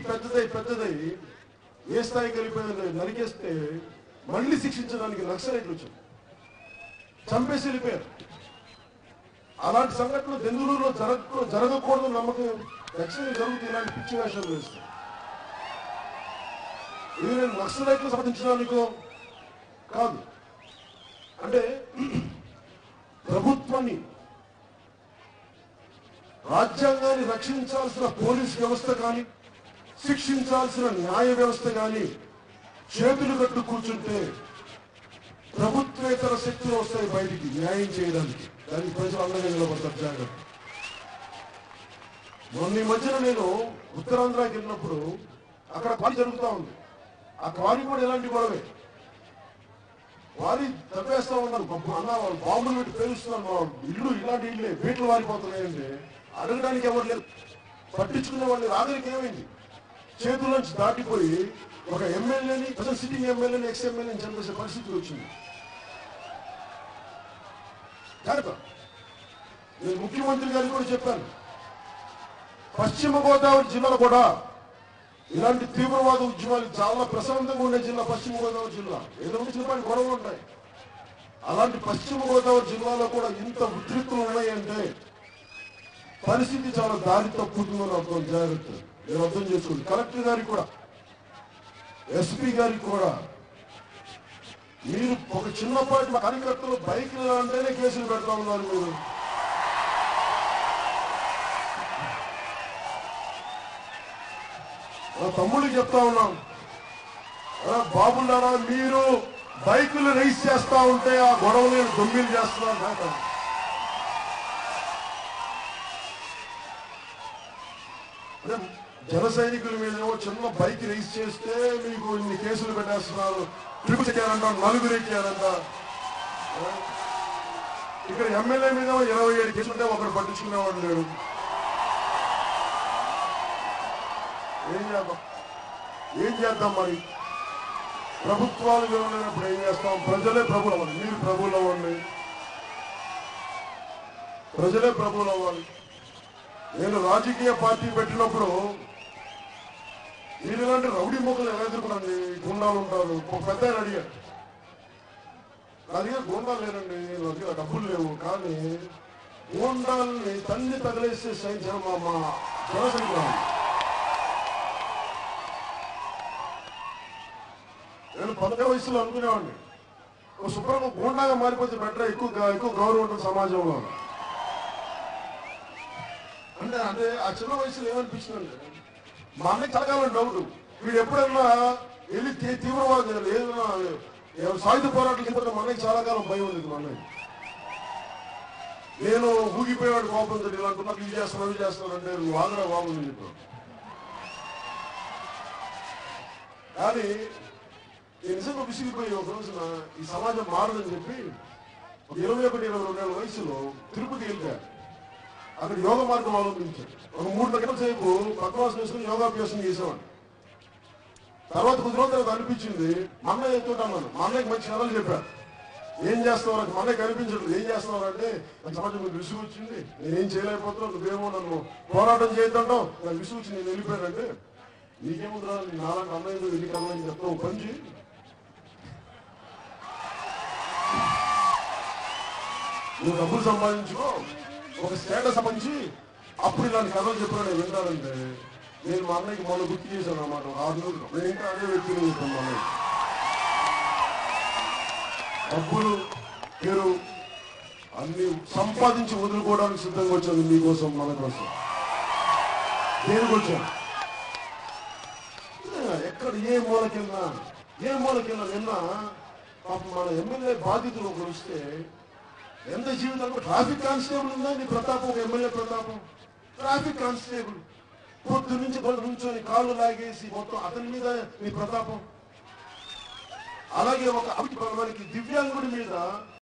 పెద్దదై పెద్దదై ఏ స్థాయికి వెళ్ళిపోయిందో నరికేస్తే మళ్ళీ శిక్షించడానికి నక్సలైట్లు వచ్చారు చంపేసి వెళ్ళిపోయారు. అలాంటి సంఘటనలు బెంగళూరులో జరగ జరగకూడదు నమ్మకం ఖచ్చితంగా జరుగుతుంది ఇలాంటి పిచ్చి వేషాలు వేస్తారు ఇది నేను నక్సలైట్లు సమర్థించడానికో కాదు. అంటే ప్రభుత్వాన్ని రాజ్యాంగాన్ని రక్షించాల్సిన పోలీస్ వ్యవస్థ కానీ శిక్షించాల్సిన న్యాయ వ్యవస్థ కానీ చేతులు కట్టు కూర్చుంటే ప్రభుత్వేతర శక్తులు వస్తాయి బయటికి న్యాయం చేయడానికి. దానికి ప్రజలు అండగా నిలబడతారు జాగ్రత్త. మొన్న ఈ మధ్యన నేను ఉత్తరాంధ్రకి వెళ్ళినప్పుడు అక్కడ క్వారీ జరుగుతూ ఉంది. ఆ క్వారీ కూడా ఎలాంటి గొడవే? వారి తప్పేస్తా ఉన్నారు. గొప్ప అన్న వాళ్ళు బాంబులు పెట్టి పేలుస్తున్నారు మా ఇల్లు ఇలాంటి ఇల్లే బీట్లు వారిపోతున్నాయండి అడగడానికి ఎవరు లేదు పట్టించుకునే వాళ్ళు రాగలికి ఏమైంది? చేతుల నుంచి దాటిపోయి ఒక ఎమ్మెల్యేని అసలు సిట్టింగ్ ఎమ్మెల్యేని ఎక్స్ ఎమ్మెల్యేని చంపేసే పరిస్థితి వచ్చింది. కనుక నేను ముఖ్యమంత్రి గారికి కూడా చెప్పాను. పశ్చిమ గోదావరి జిల్లాలో కూడా ఇలాంటి తీవ్రవాద ఉద్యమాలు చాలా ప్రశాంతంగా ఉండే జిల్లా పశ్చిమ గోదావరి జిల్లా. ఏదో చిన్నపాటి గొడవలు ఉంటాయి అలాంటి పశ్చిమ గోదావరి జిల్లాలో కూడా ఇంత ఉద్రిక్తులు ఉన్నాయంటే పరిస్థితి చాలా దారి తప్పుతుందని అర్థం జాగ్రత్త. మీరు అర్థం చేసుకోండి కలెక్టర్ గారికి కూడా ఎస్పీ గారికి కూడా మీరు ఒక చిన్నపాటి కార్యకర్తలు బైక్లు అంటేనే కేసులు పెడతా ఉన్నారు మీరు. తమ్ముడికి చెప్తా ఉన్నాం. ఆ, మీరు బైకులు రైస్ చేస్తా ఉంటే ఆ గొడవలు దొమ్మిలు చేస్తున్నారు నాకు అదే జన సైనికుల మీద చిన్న బైక్ రైస్ చేస్తే మీకు ఇన్ని కేసులు పెట్టేస్తున్నారు. ట్రిపుల్ ఎక్కారంట నలుగురు ఎక్కారంట. ఇక్కడ ఎమ్మెల్యే మీద ఇరవై ఏడు కేసులు ఉంటే ఒకరు పట్టించుకునేవాడు లేడు. ఏం చేద్దాం? ఏం చేద్దాం మరి? ప్రభుత్వాలు వివరమైనప్పుడు ఏం చేస్తాం? ప్రజలే ప్రభులు అవ్వాలి మీరు ప్రభులు అవ్వండి ప్రజలే ప్రభులు అవ్వాలి నేను రాజకీయ పార్టీ పెట్టినప్పుడు మీరు ఇలాంటి రౌడీ మొక్కలు ఎలా ఎదుర్కొనండి? గుండాలు ఉంటారు. ఒక పెద్ద ఆయన అడిగాడు నా దగ్గర గుండాలు లేనండి నా దగ్గర డబ్బులు లేవు. కానీ గుండాలని తల్లి తగిలేసి సైన్యం మా మా జనసైనికులు నేను పదవ వయసులో అనుకునేవాడిని. ఒక శుభ్రంగా గుండాగా మారిపోతే బెటర్ ఎక్కువ ఎక్కువ గౌరవం ఉంటుంది సమాజంలో. అంటే అంటే ఆ చిన్న వయసులో ఏమనిపించిందండి మా అన్నకి కలగాలని డౌట్ వీడు ఎప్పుడన్నా వెళ్ళి తీ- తీవ్రవాదం ఏదైనా సాయుధ పోరాటం చేయకపోతే మా అన్నకి చాలా కాలం భయం ఉంది మా అన్నకి నేను ఊగిపోయాడు కోపం తోటి ఇలాంటి నాకు ఇది చేస్తాను అవి చేస్తాను అంటే నువ్వు ఆగరా బాగుంది చెప్పాను కానీ నేను నిజంగా విసిగిపోయి ఒక రోజున ఈ సమాజం మారదని చెప్పి ఒక ఇరవై ఒకటి ఇరవై రెండు వయసులో తిరుపతి వెళ్తాను అక్కడ యోగ మార్గం అవలంబించాడు ఒక మూడు గంటల సేపు పక్వాసం వేసుకుని యోగాభ్యాసం చేసేవాడు. తర్వాత కొద్ది రోజుల తర్వాత అనిపించింది మా అన్నయ్య ఎత్తుంటాను మా అన్నయ్యకి మంచి కథలు చెప్పారు. ఏం చేస్తావు మా అన్నయ్య కనిపించట్లేదు. ఏం చేస్తావు అంటే సమాజం మీకు విసుగు వచ్చింది. నేనేం చేయలేకపోతున్నావు? నువ్వేమో నన్ను పోరాటం చేయొద్దంటావు. నాకు విసుగు వచ్చి నేను వెళ్ళిపోయానంటే నీకేముందా నీ నాలాంటి అన్నయ్యతో వెళ్ళి కమ్మని చెప్తావు. పంచి. నువ్వు డబ్బులు సంపాదించుకో. ఒక స్టేటస్ సంపాదించి అప్పుడు ఇలాంటి కథలు చెప్పిన నేను వింటానంటే నేను మా అన్నయ్యకి మొన్న గుర్తు చేశాను అన్నమాట. ఆరు రోజులు. నేను ఇంకా అదే వ్యక్తిని చెప్పాను మా అన్నయ్య. డబ్బులు పేరు అన్ని సంపాదించి వదులుకోవడానికి సిద్ధంగా వచ్చాను మీకోసం మన కోసం. దేనికి వచ్చాను? ఎక్కడ ఏ మూలకెళ్ళినా ఏ మూలకెళ్ళినా నిన్న పాపం మన ఎమ్మెల్యే బాధితులు ఒకరు వస్తే ఎంత జీవితంలో? ట్రాఫిక్ కానిస్టేబుల్ ఉందా? నీ ప్రతాపం ఎమ్మెల్యే ప్రతాపం. Traffic constable. పొద్దు నుంచి పొద్దు నుంచొని కాళ్ళు లాగేసి మొత్తం అతని మీద నీ ప్రతాపం. అలాగే ఒక అభిప్రాయానికి దివ్యాంగుడి మీద